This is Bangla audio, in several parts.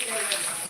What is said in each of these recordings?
Kaya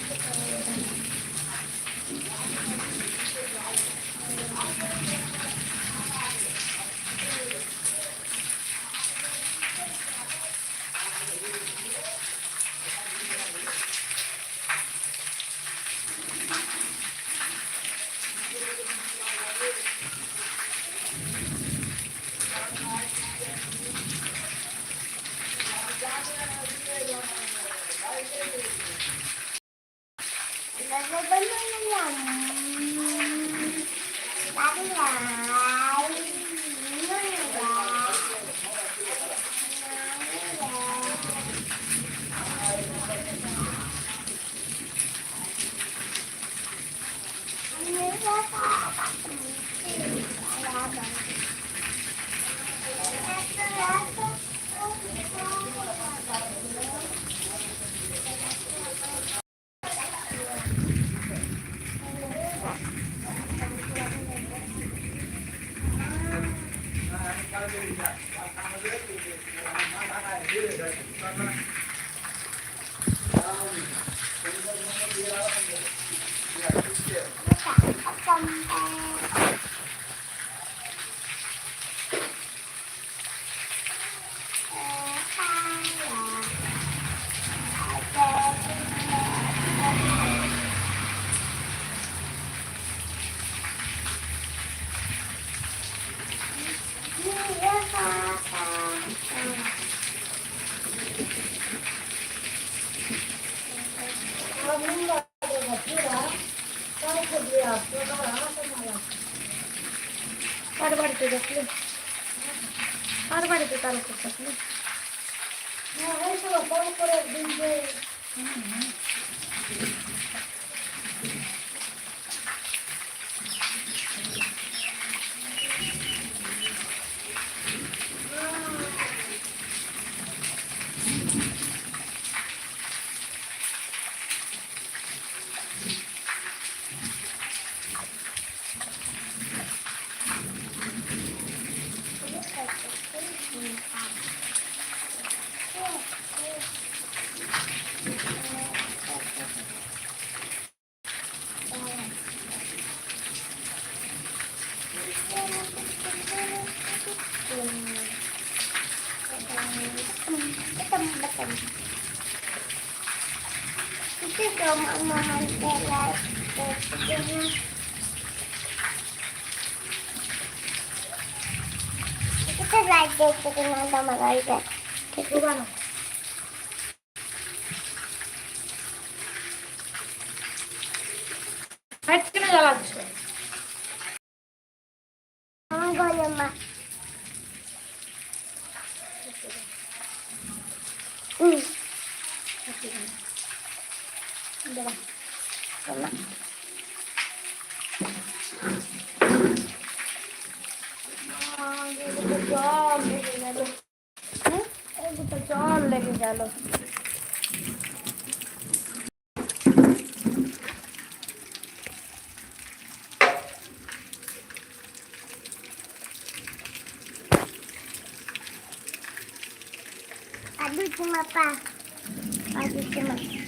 Bye-bye. vamos por el sama lagi. ডুবানো কেন জ্বালাচ্ছ এদিকে জল লেগে গেল Aduh cuma pa. Aduh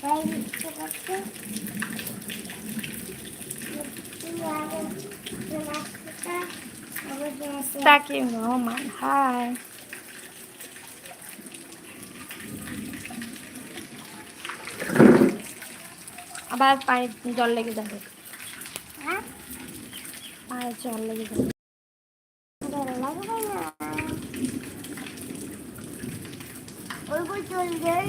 পারছি তাকিয়ে রহমান হাই আবার পায়ে জল লেগে যাবে। পায়ে জল লেগে যাবে। ওই বই চল যাই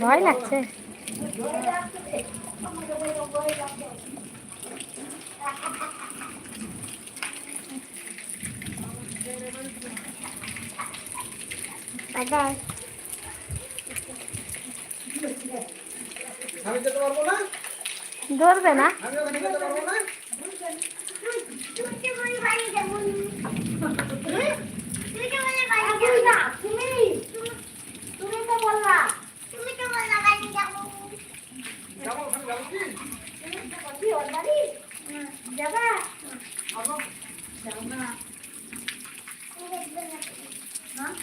ভয় লাগছে। কোথায় আমি যেতে পারব না? ধরবে না আমি ওখানে যেতে পারব না তুই তো বলি বাড়ি যাব তুই তো বলে বাড়ি যাব না তুমি তুমি তো বললা। তুমি তো বললা বাড়ি যাব। যাব ওখানে যাব কি? কি ওর বাড়ি? যাবা? হ্যাঁ?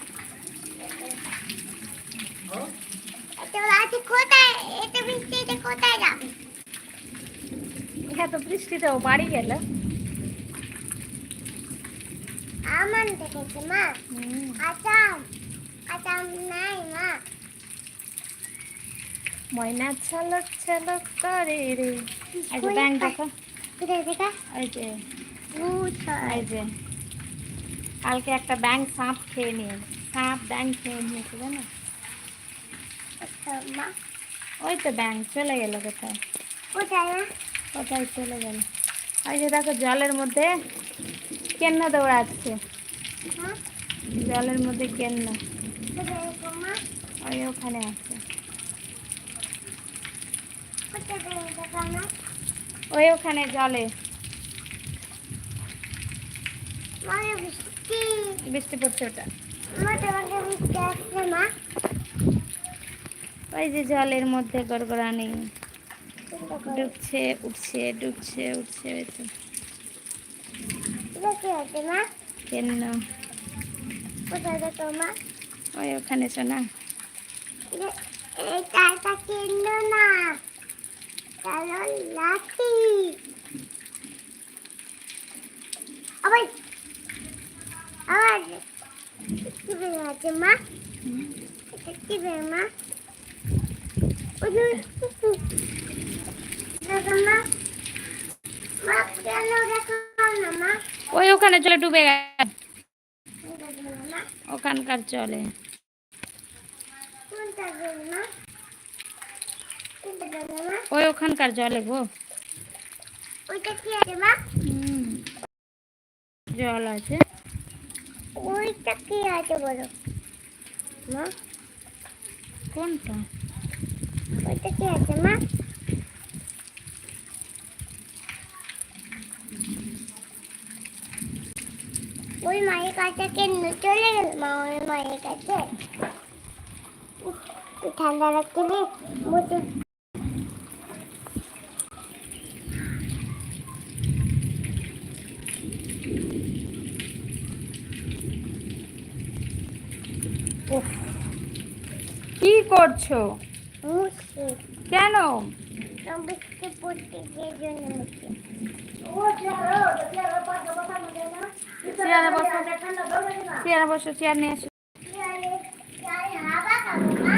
এটা রাতে কোথায়? এটা বৃষ্টিতে কোথায় যাবে? বৃষ্টিতেও বাড়ি গেল। দেখেছে মা। আচাম আচাম নাই মা। ময়না ছলক ছলক করে রে। এই যে ব্যাংক দেখো। এই যে। এই যে। কালকে একটা ব্যাংক সাপ খেয়ে নিয়ে সাপ ব্যাংক খেয়ে নিয়েছে জানো? ওই তো ব্যাংক চলে গেল কোথায়? কোথায় চলে গেল? ওই যে দেখো জলের মধ্যে কেন্ন দৌড়াচ্ছে জলের মধ্যে মা ওই ওখানে আছে। ওই ওখানে জলে। বৃষ্টি পড়ছে ওটা। ওই যে জলের মধ্যে গড়গড়ানি। ডুবছে, উঠছে ডুবছে, উঠছে, ওই এটা কি হচ্ছে মা। কেন্ন কোথায় দেখো মা? ওই ওখানে শোনা। এটা- কেন্দ্র না। কারণ লাঠি। আবার আবার কি বের আছে মা? এটা কি বের মা? ওই যে দেখো মা মা কেন দেখো না মা ওই ওখানে জলে ডুবে গেছে। ওখানকার মা ওই ওখানকার জলে গো। জল আছে। ওইটা কি আছে বলো কোনটা? ওইটা কি আছে মা ওই মায়ের কাছে কেন চলে গেল? মা ওই মায়ের কাছে? ঠান্ডা লাগছে মুখে কি করছ? কেন? যে জন্য মুখে চেয়ারে বসো চেয়ারে বসো চেয়ার নিয়ে এসো হাওয়া খাব মা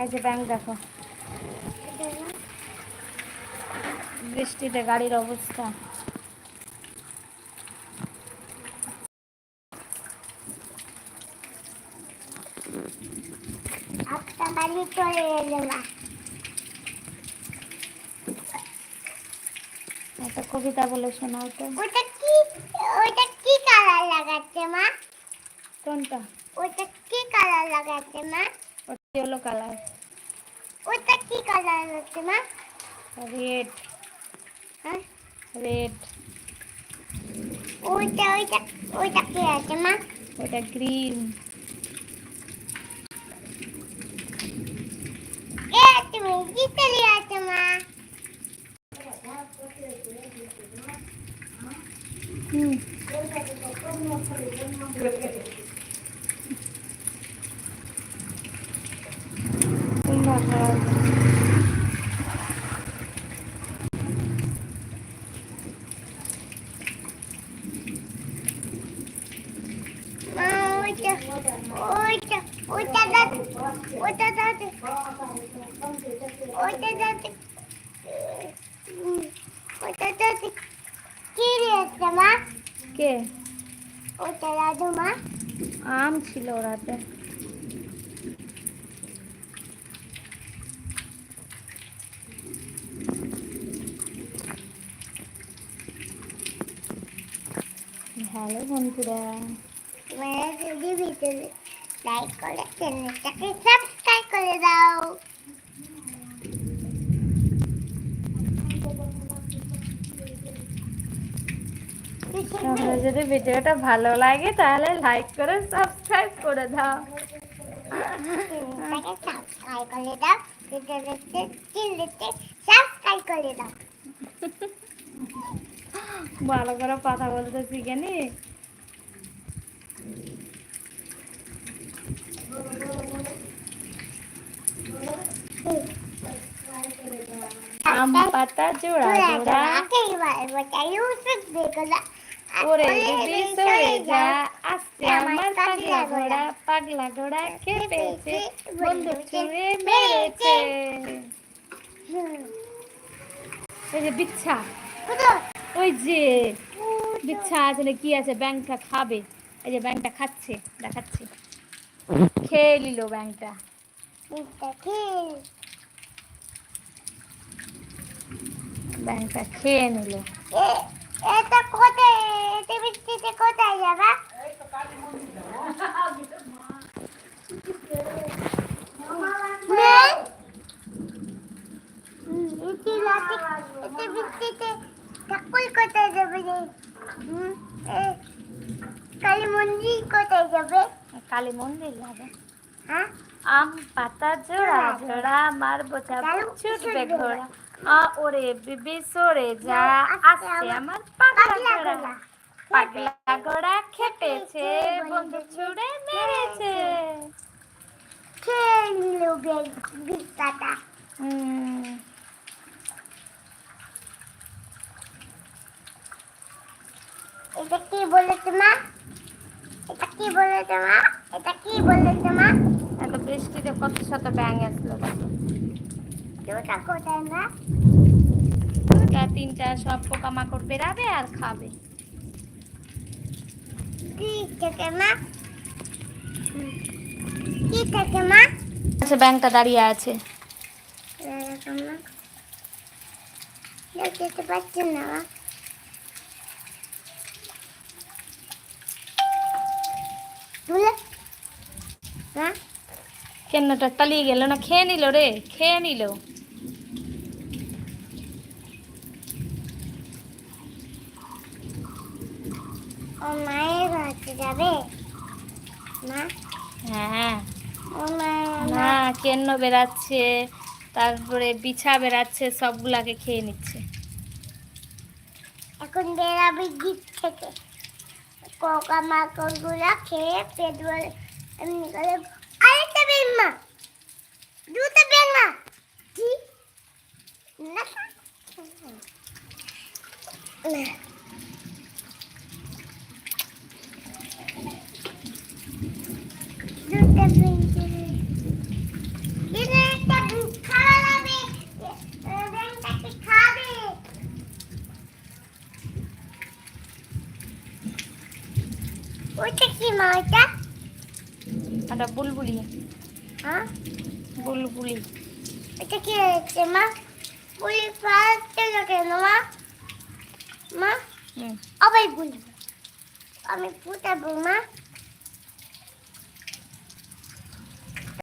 এই যে ব্যাংক দেখো। বৃষ্টিতে গাড়ির অবস্থা। বাড়ি চলে এলো একটা কবিতা বলে শোনাও তো। ওটা কি ওটা কি কালার লাগাচ্ছে মা? কোনটা? ওটা কি কালার লাগাচ্ছে মা? ইয়েলো কালার ওটা কি কালার লাগাচ্ছে মা রেড হ্যাঁ রেড ওইটা ওইটা ওইটা কি আছে মা ওটা গ্রিন এ তুমি জিতে আছে মা হুম কুম্ভা খারাপ মা ওইটা ওইটা ওইটা দাও ওইটা দাও ওইটা দাও ওইটা দাও কি? ওইটা দাদু মা আম ছিল ওরাতে ভালো বন্ধুরা। তোমরা যদি ভিডিও লাইক করে চ্যানেলটাকে সাবস্ক্রাইব করে দাও যদি ভিডিওটা ভালো লাগে তাহলে লাইক করে সাবস্ক্রাইব করে দাও সাবস্ক্রাইব করে দাও ভিডিও দেখতে সাবস্ক্রাইব করে দাও। ভালো করে কথা বলতে শিখে নি আম পাতা জোড়া জোড়া। ওরে দিদি সরে যা। আস্তে আমার পাগলা ঘোড়া পাগলা ঘোড়া খেপেছে বন্ধু ছুঁড়ে মেরেছে। ওই যে বিচ্ছা। ওই যে বিচ্ছা আছে না কি আছে? ব্যাংকটা খাবে। এই যে ব্যাংকটা খাচ্ছে দেখাচ্ছে। খেয়ে নিল ব্যাংকটা। ব্যাংকটা খেয়ে নিল। এটা কোথায় এটা বৃষ্টিতে কোথায় যাবা? এটি বৃষ্টিতে কোথায় যাবে কালী মন্দির কোথায় যাবে কালী মন্দির যাবে আম পাতা জোড়া জোড়া মার বোঝা ছুটবে ঘোড়া আ ওরে বিবি সরে যা আসছে আমার পাগলা ঘোড়া পাগলা ঘোড়া খেপেছে বন্ধু ছুড়ে মেরেছে খেয়ে নিল বিস্তাটা হুম, এটা কি বলেছে মা এটা কি বলেছে মা এটা কি বলেছে মা এত বৃষ্টিতে কত শত ব্যাং আসলো। দুটা কোথায় মা দুটা তিনটা সব পোকামাকড় বেরাবে আর খাবে। কি থেকে মা? কি থেকে মা? ব্যাংকটা দাঁড়িয়ে আছে। দেখতে পাচ্ছি না মা তুলে হ্যাঁ কেন্নটা তালিয়ে গেল না? খেয়ে নিল রে খেয়ে নিল। মায়ের যাবে? মা? হ্যাঁ। না কেন্ন বেরাচ্ছে তারপরে বিছা বেরাচ্ছে সবগুলাকে খেয়ে নিচ্ছে। এখন বেরাবি দিক থেকে kok sama marca orgulho aqui, Pedro, a amiga levou. Aí também, irmã. Tu também, irmã. Ti. মা এটা এটা বুলবুলি। হ্যাঁ? বুলবুলি। এটা কি হচ্ছে মা? বলি পাঁচটা কেন মা? মা? হুম। আবার বুলবুলি। আমি ফুটাবো মা?